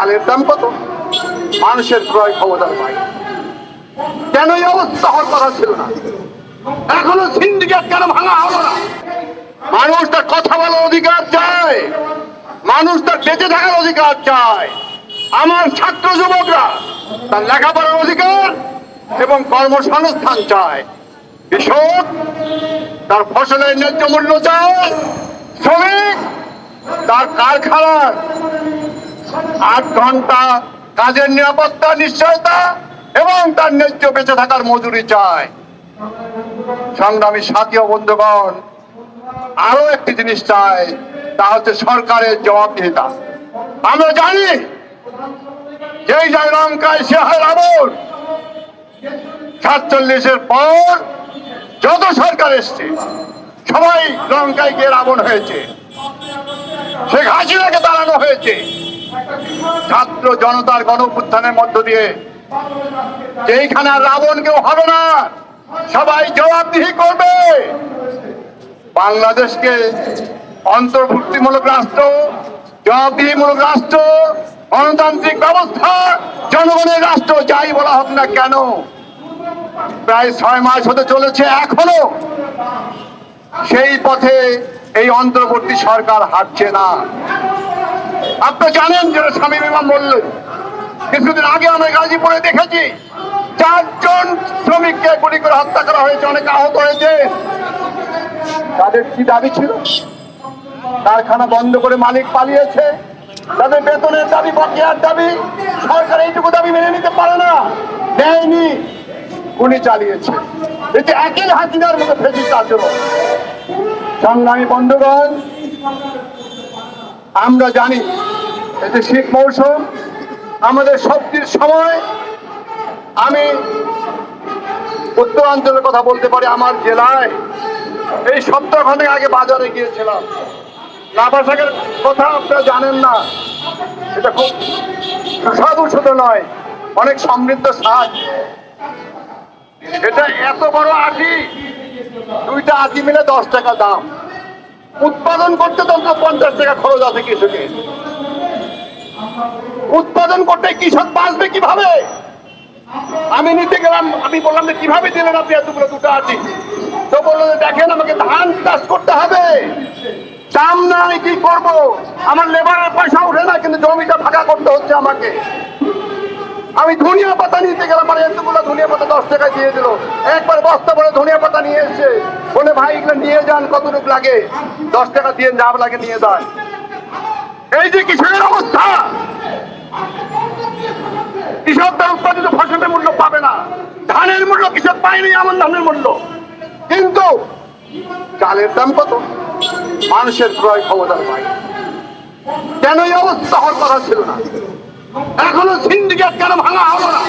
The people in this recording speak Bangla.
চালের দাম কত? মানুষের ক্রয় ক্ষমতার পাই কেন এই অবস্থা হওয়ার কথা ছিল না? এখনও সিন্ডিকেট কেন ভাঙা হলো না? মানুষ তার কথা বলার অধিকার চায়। মানুষ তার বেঁচে থাকার অধিকার চায়। আমার ছাত্র যুবকরা তার লেখাপড়ার অধিকার এবং কর্মসংস্থান চায়। কৃষক তার ফসলের ন্যায্য মূল্য চায়। শ্রমিক তার কারখানার আট ঘণ্টা কাজের নিরাপত্তা, নিশ্চয়তা এবং তার ন্যায্য বেঁচে থাকার মজুরি চায় সংগ্রামী সাথী ও বন্ধুগণ আরও একটি জিনিস চাই, তা হচ্ছে সরকারের জবাবদিহিতা। আমরা জানি যেই লঙ্কায় সে হয় রাবণ সাতচল্লিশের পর যত সরকার এসছে, সবাই লঙ্কায় গিয়ে রাবণ হয়েছে। শেখ হাসিনাকে দাঁড়ানো হয়েছে। ছাত্র জনতার গণ মধ্য দিয়ে, যেইখানে রাবণ কেউ হবে না, সবাই জবাবদিহি করবে। বাংলাদেশকে অন্তর্ভুক্তিমূলক রাষ্ট্র, জবাবদিহিমূলক রাষ্ট্র, গণতান্ত্রিক ব্যবস্থা, জনগণের রাষ্ট্র, যাই বলা হোক না কেন, প্রায় ছয় মাস হতে চলেছে এখনও। সেই পথে এই অন্তর্বর্তী সরকার হাঁটছে না। আপনি জানেন যেটা স্বামী বিমান বললেন কিছুদিন আগে আমরা গাজীপুরে দেখেছি, চারজন শ্রমিককে গুলি করে হত্যা করা হয়েছে, অনেক আহত হয়েছে। তাদের কি দাবি ছিল? কারখানা বন্ধ করে মালিক পালিয়েছে। তাদের বেতনের দাবি, বকেয়ার দাবি, সরকার এইটুকু দাবি মেনে নিতে পারে না, দেয়নি। গুলি চালিয়েছে। এতে একই হাসিনার মতো ফেসিস আচরণ। সংগ্রামী বন্ধুগণ আমরা জানি এতে শীত মৌসুম, আমাদের সবজির সময়। আমি উত্তরাঞ্চলের কথা বলতে পারি, আমার জেলায়। এই সপ্তাহখানেক আগে বাজারে গিয়েছিলাম। লাভা শাকের কথা আপনারা জানেন না। এটা খুব সুস্বাদু শুধু নয়, অনেক সমৃদ্ধ শাক এটা এত বড় আটি, দুইটা আটি মিলে দশ টাকা দাম। উৎপাদন করতে তো পঞ্চাশ টাকা খরচ আছে কৃষকের। উৎপাদন করতে কৃষক বাঁচবে কীভাবে? আমি নিতে গেলাম, আমি বললাম যে কীভাবে দিলেন আপনি এতগুলো দুটো আছি তো বলল যে দেখেন আমাকে ধান চাষ করতে হবে। দাম নাই, কি করব? আমার লেবারের পয়সা উঠে না, কিন্তু জমিটা ফাঁকা করতে হচ্ছে আমাকে। আমি ধনিয়া পাতা নিতে গেলাম মানে এতগুলো ধনিয়া পাতা দশ টাকায় দিয়ে দিল। একবার বস্তা ভরে ধনিয়া পাতা নিয়ে এসে বলে, ভাই, এগুলো নিয়ে যান কতটুকু লাগে? দশ টাকা দিয়ে যা লাগে নিয়ে যান এই যে কৃষকের অবস্থা? কৃষক তার উৎপাদিত ফসলের মূল্য পাবে না। ধানের মূল্য কৃষক পায়নি এমন ধানের মূল্য। কিন্তু চালের দাম কত? মানুষের ক্রয় ক্ষমতার পায় কেন এই অবস্থা হওয়ার কথা ছিল না? এখনও সিন্ডিকেট কেন ভাঙা হলো না?